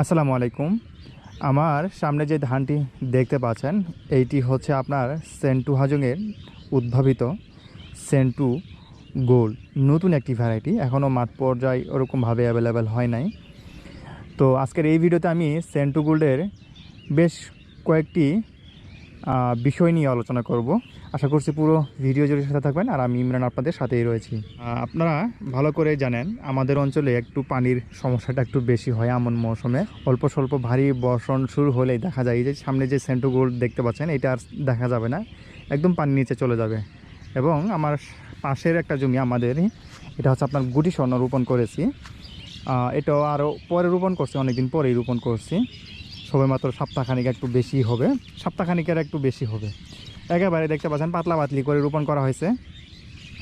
আসসালামু আলাইকুম। আমার সামনে যে ধানটি দেখতে পাচ্ছেন, এইটি হচ্ছে আপনার সেন্টু হাজংয়ের উদ্ভাবিত সেন্টু গোল। নতুন একটি ভ্যারাইটি এখনও মাঠ পর্যায়ে ওরকমভাবে অ্যাভেলেবেল হয় নাই। তো আজকের এই ভিডিওতে আমি সেন্টু গোল্ডের বেশ কয়েকটি বিষয় নিয়ে আলোচনা করব। আশা করছি পুরো ভিডিও জুড়ে সাথে থাকবেন আর আমি ইমরান আপনাদের সাথেই রয়েছি। আপনারা ভালো করে জানেন, আমাদের অঞ্চলে একটু পানির সমস্যাটা একটু বেশি হয় এমন মৌসুমে। অল্প স্বল্প ভারী বর্ষণ শুরু হলেই দেখা যায় যে সামনে যে সেন্টু গোল্ড দেখতে পাচ্ছেন, এটা আর দেখা যাবে না, একদম পানির নিচে চলে যাবে। এবং আমার পাশের একটা জমি আমাদেরই, এটা হচ্ছে আপনার গুটি স্বর্ণ রোপণ করেছি। এটাও আরও পরে রোপণ করছি, অনেকদিন পরেই রোপণ করছি। সবেমাত্র সপ্তাহখানিক একটু বেশি হবে, সপ্তাহখানিকের একটু বেশি হবে। একেবারে দেখতে পাচ্ছেন, পাতলা পাতলি করে রোপণ করা হয়েছে।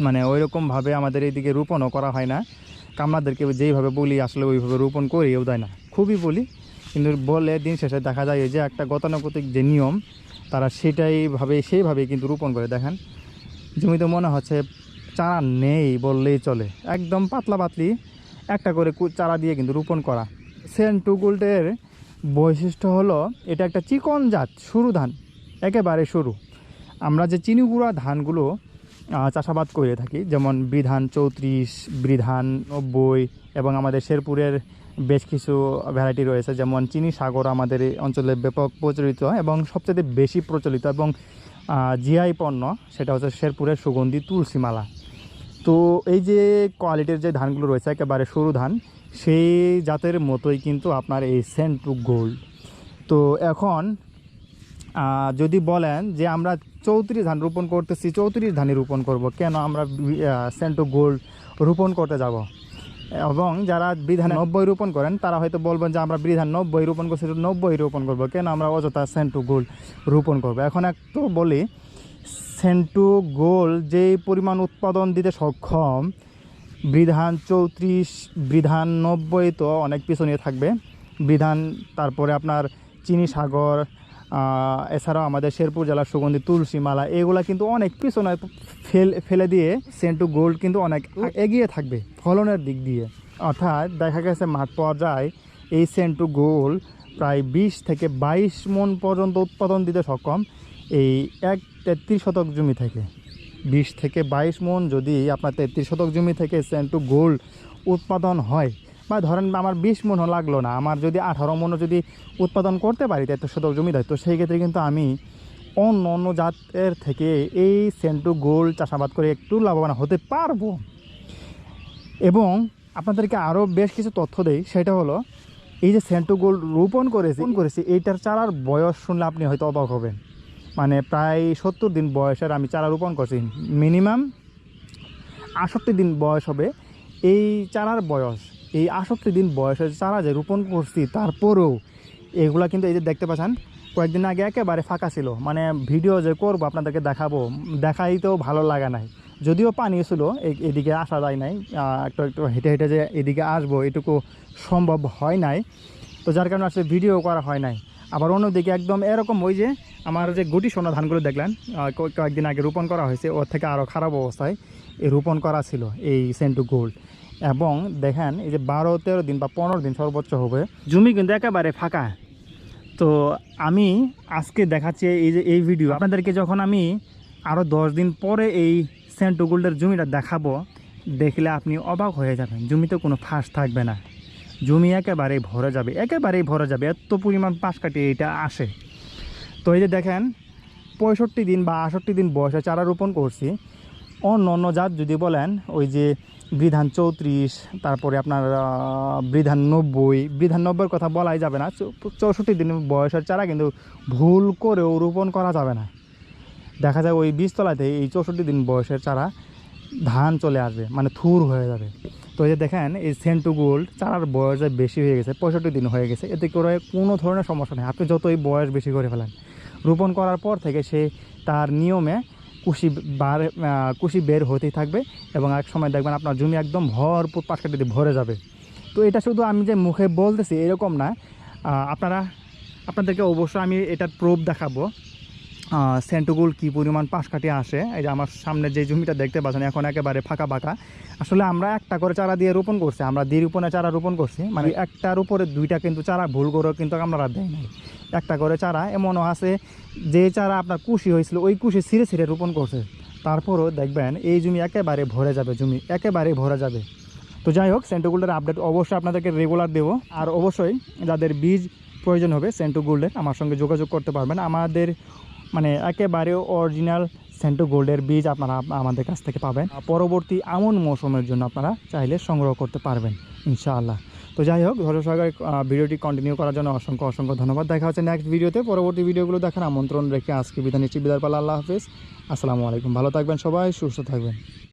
মানে ওই রকমভাবে আমাদের এইদিকে রোপণও করা হয় না। কামলাদেরকে যেইভাবে বলি, আসলে ওইভাবে রোপণ করিও দেয় না। খুবই বলি, কিন্তু বলে দিন শেষে দেখা যায় যে একটা গতানুগতিক যে নিয়ম, তারা সেটাই ভাবে সেইভাবেই কিন্তু রোপণ করে। দেখেন, জমিতে মনে হচ্ছে চারা নেই বললেই চলে। একদম পাতলা পাতলি, একটা করে চারা দিয়ে কিন্তু রোপণ করা। সেন্ট টু গোল্ডের বৈশিষ্ট্য হলো, এটা একটা চিকন জাত সরু ধান, একেবারে সরু আমরা যে চিনিগুড়া ধানগুলো চাষাবাদ করে থাকি, যেমন বিধান চৌত্রিশ, বিধান নব্বই, এবং আমাদের শেরপুরের বেশ কিছু ভ্যারাইটি রয়েছে, যেমন চিনি সাগর আমাদের এই অঞ্চলে ব্যাপক প্রচলিত এবং সবচেয়ে বেশি প্রচলিত, এবং জিআই পণ্য, সেটা হচ্ছে শেরপুরের সুগন্ধি তুলসীমালা। তো এই যে কোয়ালিটির যে ধানগুলো রয়েছে, একেবারে সরু ধান সেই জাতের মতোই কিন্তু আপনার এই সেন্টু গোল্ড তো এখন যদি বলেন যে আমরা চৌত্রিশ ধান রোপণ করতেছি, চৌত্রিশ ধানই রোপণ করব, কেন আমরা সেন্টু গোল্ড রোপণ করতে যাব? এবং যারা বিধান নব্বই রোপণ করেন, তারা হয়তো বলবেন যে আমরা বিধান নব্বই রোপণ করছি নব্বই রোপণ করব। কেন আমরা অযথা সেন্টু গোল্ড রোপণ করব? এখন একটু বলি সেন্টু গোল্ড যে পরিমাণ উৎপাদন দিতে সক্ষম বিধান চৌত্রিশ, বিধান নব্বই তো অনেক পিছনে থাকবে। বিধান, তারপরে আপনার চিনি সাগর এছাড়াও আমাদের শেরপুর জেলার সুগন্ধি, তুলসী মালা, এগুলা কিন্তু অনেক পিছনে ফেল, ফেলে দিয়ে সেন্টু গোল্ড কিন্তু অনেক এগিয়ে থাকবে ফলনের দিক দিয়ে। অর্থাৎ দেখা গেছে মাঠ পর্যায়ে এই সেন্টু গোল্ড প্রায় বিশ থেকে বাইশ মন পর্যন্ত উৎপাদন দিতে সক্ষম এই এক তেত্রিশ শতক জমি থেকে। বিশ থেকে বাইশ মন যদি আপনার তেত্রিশ শতক জমি থেকে সেন্টু গোল্ড উৎপাদন হয়, বা ধরেন আমার বিশ মন লাগল না, আমার যদি আঠারো মনও যদি উৎপাদন করতে পারি তেত্রিশ শতক জমিতে তো সেই ক্ষেত্রে কিন্তু আমি অন্য অন্য জাতের থেকে এই সেন্টু গোল্ড চাষাবাদ করে একটু লাভবান হতে পারব। এবং আপনাদেরকে আরও বেশ কিছু তথ্য দেই, সেটা হলো এই যে সেন্টু গোল্ড রোপণ করেছি করেছি, এইটার চারার বয়স শুনলে আপনি হয়তো অবাক হবেন। মানে প্রায় সত্তর দিন বয়সের আমি চারা রোপণ করছি। মিনিমাম আষট্টি দিন বয়স হবে। এই চারার বয়স, এই আষট্টি দিন বয়সের চারা যে রোপণ করছি, তারপরেও এগুলা কিন্তু এই যে দেখতে পাচ্ছেন, কয়েকদিন আগে একেবারে ফাঁকা ছিল। মানে ভিডিও যে করব আপনাদেরকে দেখাবো, দেখাইতেও ভালো লাগা নাই। যদিও পানি ছিল এদিকে আসা যায় নাই একটু একটু হেঁটে হেঁটে যে এদিকে আসব, এটুকু সম্ভব হয় নাই। তো যার কারণে আসলে ভিডিও করা হয় নাই। আবার অন্যদিকে একদম এরকম ওই যে আমার যে গুটি সোনা ধানগুলো দেখলেন কয়েকদিন আগে রোপণ করা হয়েছে, ওর থেকে আরও খারাপ অবস্থায় এই রোপণ করা ছিল এই সেন্টু গোল্ড। এবং দেখেন এই যে বারো, তেরো দিন বা পনেরো দিন সর্বোচ্চ হবে, জমি কিন্তু একেবারে ফাঁকা। তো আমি আজকে দেখাচ্ছি এই যে এই ভিডিও। আপনাদেরকে যখন আমি আরও দশ দিন পরে এই সেন্টু গোল্ডের জমিটা দেখাবো, দেখলে আপনি অবাক হয়ে যাবেন, জমিতে কোনো ফাঁস থাকবে না। জমি একেবারেই ভরে যাবে, একেবারেই ভরে যাবে, এত পরিমাণ পাশ কাটিয়ে এটা আসে। তো এই যে দেখেন, পঁয়ষট্টি দিন বা আষট্টি দিন বয়সে চারা রোপণ করছি। অন্য অন্য জাত যদি বলেন, ওই যে বিধান চৌত্রিশ, তারপরে আপনার বিধান নব্বই বিধান নব্বইয়ের কথা বলাই যাবে না চৌষট্টি দিন বয়সের চারা কিন্তু ভুল করেও রোপণ করা যাবে না। দেখা যায় ওই বীজতলাতে এই চৌষট্টি দিন বয়সের চারা ধান চলে আসবে মানে থুর হয়ে যাবে। তো এই যে দেখেন, এই সেন্টু গোল্ড চারার বয়স বেশি হয়ে গেছে, পঁয়ষট্টি দিন হয়ে গেছে, এতে করে কোনো ধরনের সমস্যা নেই। আপনি যতই বয়স বেশি করে ফেলেন, রোপণ করার পর থেকে সে তার নিয়মে কুশি বার কুশি বের হতেই থাকবে এবং এক সময় দেখবেন আপনার জমি একদম ভরপুর পাশ কাটি ভরে যাবে। তো এটা শুধু আমি যে মুখে বলতেছি, এরকম না। আপনারা, আপনাদেরকে অবশ্যই আমি এটার প্রুফ দেখাবো। সেন্টুগুল কী পরিমাণ পাশ কাটিয়ে আসে? এই যে আমার সামনে যে জমিটা দেখতে পাচ্ছেন এখন একেবারে ফাঁকা ফাঁকা আসলে আমরা একটা করে চারা দিয়ে রোপণ করছি আমরা দ্বিরোপণে চারা রোপণ করছি মানে একটার উপরে দুইটা কিন্তু চারা ভুল করেও কিন্তু আমরা দেয় নাই। একটা করে চারা এমনও আছে যে চারা আপনার কুশি হয়েছিল ওই কুশি ছিঁড়ে ছিঁড়ে রোপণ করছে। তারপরও দেখবেন এই জমি একেবারে ভরে যাবে জমি একেবারে ভরে যাবে। তো যাই হোক সেন্টুগুল্ডের আপডেট অবশ্যই আপনাদেরকে রেগুলার দেবো। আর অবশ্যই যাদের বীজ প্রয়োজন হবে সেন্টু গোল্ডের আমার সঙ্গে যোগাযোগ করতে পারবেন। আমাদের মানে একেবারে অরিজিনাল সেন্টু গোল্ডের বীজ আপনারা আমাদের কাছ থেকে পাবেন। পরবর্তী আমন মৌসুমের জন্য আপনারা চাইলে সংগ্রহ করতে পারবেন, ইনশাআল্লাহ। তো যাই হোক, ধৈর্য সহকারে ভিডিওটি কন্টিনিউ করার জন্য অসংখ্য অসংখ্য ধন্যবাদ। দেখা হচ্ছে নেক্সট ভিডিওতে। পরবর্তী ভিডিওগুলো দেখার আমন্ত্রণ রেখে আজকে বিধান নিচ্ছি। বিদার পাল্লা, আল্লাহ হাফিজ। আসসালামু আলাইকুম। ভালো থাকবেন সবাই, সুস্থ থাকবেন।